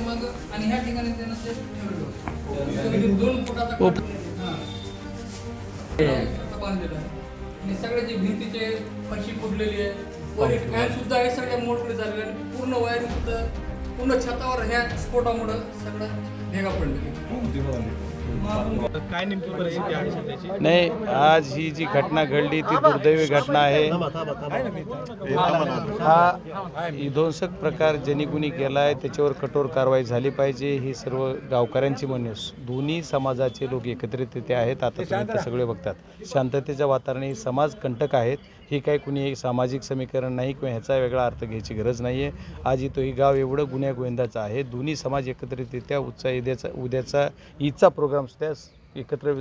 मग आणि ह्या ठिकाणी त्यांना ते ठेवलं दोन फुटाचा. हां. बांधलेलं आहे. आणि सगळे जे भिंतीचे फरशी फुटलेली आहे वर एक फॅन सुद्धा आहे सगळ्या मोडकडे झालेले आणि पूर्ण वायरिंग सुद्धा पूर्ण छतावर ह्या स्फोटामुळं सगळं भेगा पडलेली काय नेमकी परिस्थिती आहे सध्याची? नाही आज ही जी घटना घडली ती दुर्दैवी घटना आहे. हा विध्वंसक प्रकार ज्यांनी कुणी केला आहे त्याच्यावर कठोर कारवाई झाली पाहिजे. ही सर्व गावकऱ्यांची म्हणणे दोन्ही समाजाचे लोक एकत्रित तिथे आहेत आता तुम्ही सगळे बघतात. शांततेचं वातावरण हे समाज कंटक आहेत. ही काही कुणी एक सामाजिक समीकरण नाही किंवा ह्याचा वेगळा अर्थ घ्यायची गरज नाही आहे. आज इथं ही गाव एवढं गुन्ह्या गोविंदाचं आहे. दोन्ही समाज एकत्रितरित्या उच्चा ईद्याचा उद्याचा ईदचा प्रोग्रामसुद्धा एकत्र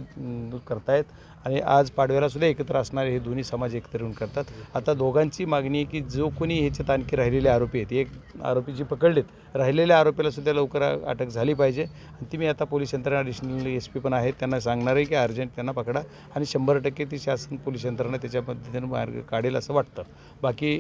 करतायत आणि आज पाडव्याला सुद्धा एकत्र असणारे हे दोन्ही समाज एकत्र येऊन करतात. आता दोघांची मागणी आहे की जो कोणी ह्याच्यात आणखी राहिलेले आरोपी आहेत एक आरोपी जी पकडलेत राहिलेल्या आरोपीला सुद्धा लवकर अटक झाली पाहिजे. आणि ती मी आता पोलीस यंत्रणा ॲडिशनल एस पी पण आहेत त्यांना सांगणार आहे की अर्जंट त्यांना पकडा आणि शंभर टक्के ती शासन पोलीस यंत्रणा त्याच्या पद्धतीनं मार्ग काढेल असं वाटतं. बाकी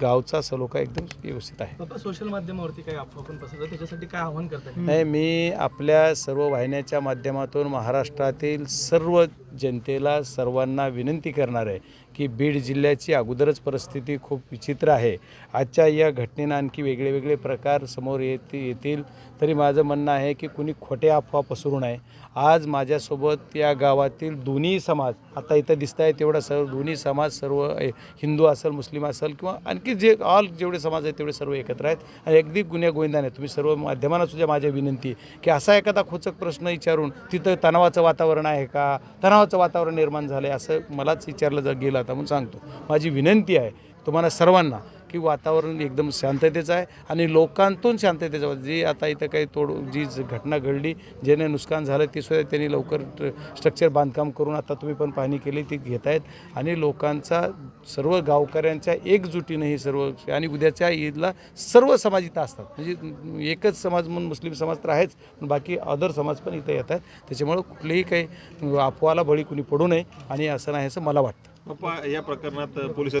गावचा सलोखा एकदम व्यवस्थित आहे. सोशल माध्यमावरती काही अफवा पण पसरतात त्याच्यासाठी काय आव्हान करतात नाही मी आपल्या सर्व वाहिन्याच्या माध्यमातून महाराष्ट्रातील सर्व जनतेला सर्वांना विनंती करणार आहे की बीड जिल्ह्याची अगोदरच परिस्थिती खूप विचित्र आहे. आजच्या या घटनेनं आणखी वेगळे वेगळे प्रकार समोर येते येतील. तरी माझं म्हणणं आहे की कुणी खोटे अफवा पसरू नये. आज माझ्यासोबत या गावातील दोन्ही समाज आता इथं दिसत आहे तेवढा सर्व दोन्ही समाज सर्व ए, हिंदू असेल मुस्लिम असेल किंवा आणखी जे ऑल जेवढे समाज आहेत तेवढे सर्व एकत्र आहेत. आणि अगदी गुन्ह्या गोविंदाने तुम्ही सर्व माध्यमांना सुद्धा माझ्या विनंती की असा एखादा खोचक प्रश्न विचारून तिथं तणावाचं वातावरण आहे का? तणावाचं वातावरण निर्माण झालं आहे असं मलाच विचारलं जर गेलं आता म्हणून सांगतो. माझी विनंती आहे तुम्हाला सर्वांना की वातावरण एकदम शांततेचं आहे आणि लोकांतून शांततेचं जी आता इथं काही तोड जी ज- घटना घडली ज्याने नुकसान झालं ती सुद्धा त्यांनी लवकर स्ट्रक्चर बांधकाम करून आता तुम्ही पण पाहणी केली ती घेत आहेत. आणि लोकांचा सर्व गावकऱ्यांच्या एकजुटीने ही सर्व आणि उद्याच्या ईदला सर्व समाज इथं असतात. म्हणजे एकच समाज म्हणून मुस्लिम समाज तर आहेच पण बाकी अदर समाज पण इथं येतात त्याच्यामुळं कुठलेही काही अफवाला बळी कुणी पडू नये आणि असं नाही असं मला वाटतं. पप्पा या प्रकरणात पोलीस